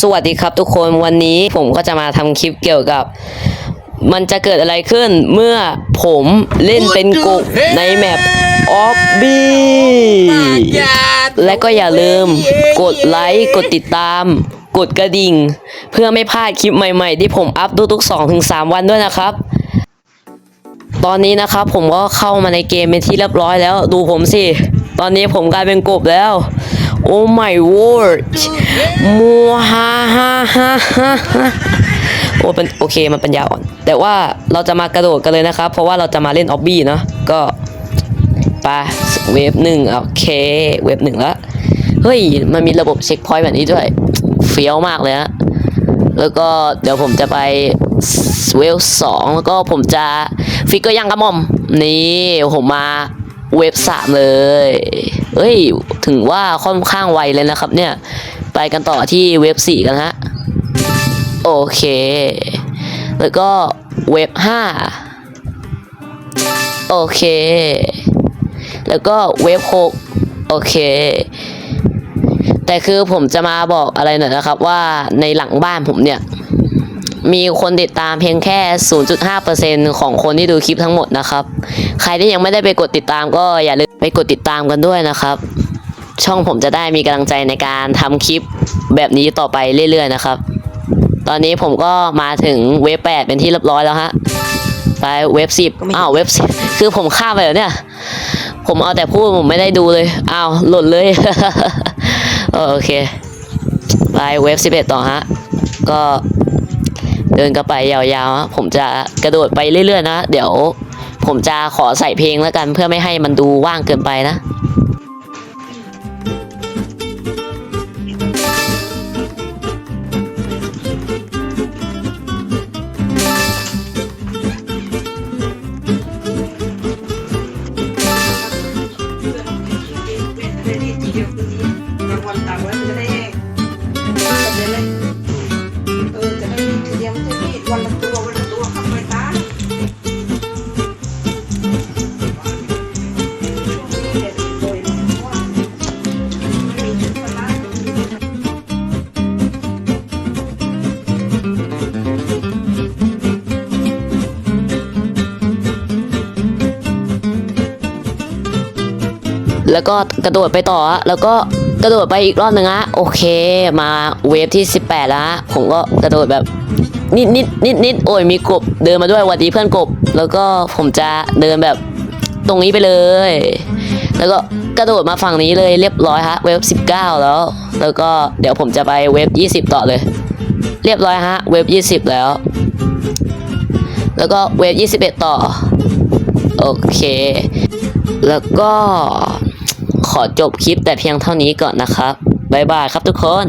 สวัสดีครับทุกคนวันนี้ผมก็จะมาทำคลิปเกี่ยวกับ มันจะเกิดอะไรขึ้นเมื่อผมเล่นเป็นกบในแมปออฟบีและก็อย่าลืมกดไลค์ กดติดตาม กดกระดิ่ง เพื่อไม่พลาดคลิปใหม่ๆ ที่ผมอัพทุกๆ2-3วันด้วยนะครับ ตอนนี้นะครับผมก็เข้ามาในเกมเป็นที่เรียบร้อยแล้ว ดูผมสิ ตอนนี้ผมกลายเป็นกบแล้ว โอ้ my word มัวฮ่าฮ่าฮ่าฮ่าฮ่าโอ้เป็นโอเคมันปัญญาอ่อน แต่ว่าเราจะมากระโดดกันเลยนะครับ เพราะว่าเราจะมาเล่นออบบี้เนาะก็ไปเวฟหนึ่งโอเค เวฟหนึ่งแล้วเฮ้ย มันมีระบบเช็คพอยต์แบบนี้ด้วย เฟี้ยวมากเลยฮะแล้วก็เดี๋ยวผมจะไปเวลสองแล้วก็ผมจะฟิกเกอร์ยังกระหม่อม นี่ผมมา เวฟสามเลยเฮ้ย ถึงว่าค่อนข้างไวเลยนะครับเนี่ย ไปกันต่อที่เวฟสี่กันฮะ โอเค แล้วก็เวฟห้าโอเค แล้วก็เวฟหกโอเค แต่คือผมจะมาบอกอะไรหน่อยนะครับว่าในหลังบ้านผมเนี่ย มีคนติดตามเพียงแค่ 0.5%ของคนที่ดูคลิปทั้งหมดนะครับ ใครที่ยังไม่ได้ไปกดติดตามก็อย่าลืมไปกดติดตามกันด้วยนะครับ ช่องผมจะได้มีกำลังใจในการทำคลิปแบบนี้ต่อไปเรื่อยๆนะครับ ตอนนี้ผมก็มาถึงเว็บ8เป็นที่เรียบร้อยแล้วฮะ ไปเว็บ10อ้าวเว็บ10คือผมข้ามไปแล้วเนี่ย ผมเอาแต่พูดผมไม่ได้ดูเลย อ้าวหล่นเลยเออโอเค ไปเว็บ11ต่อฮะ ก็ เดินก็ไปยาวๆ ผมจะกระโดดไปเรื่อยๆนะ เดี๋ยวผมจะขอใส่เพลงแล้วกันเพื่อไม่ให้มันดูว่างเกินไปนะ แล้วก็กระโดดไปต่อฮะแล้วก็กระโดดไปอีกรอบหนึ่งฮะโอเค มาเวฟที่ 18แล้วฮะผมก็กระโดดแบบนิดนิดนิดนิดโอ้ยมีกบเดินมาด้วยวัดดีเพื่อนกบ แล้วก็ผมจะเดินแบบตรงนี้ไปเลย แล้วก็กระโดดมาฝั่งนี้เลยเรียบร้อยฮะเวฟ19 แล้ว แล้วก็เดี๋ยวผมจะไปเวฟ20 ต่อเลย เรียบร้อยฮะเวฟ20 แล้ว แล้วก็เวฟ21 ต่อ โอเค แล้วก็ ขอจบคลิปแต่เพียงเท่านี้ก่อนนะครับ บ๊ายบายครับทุกคน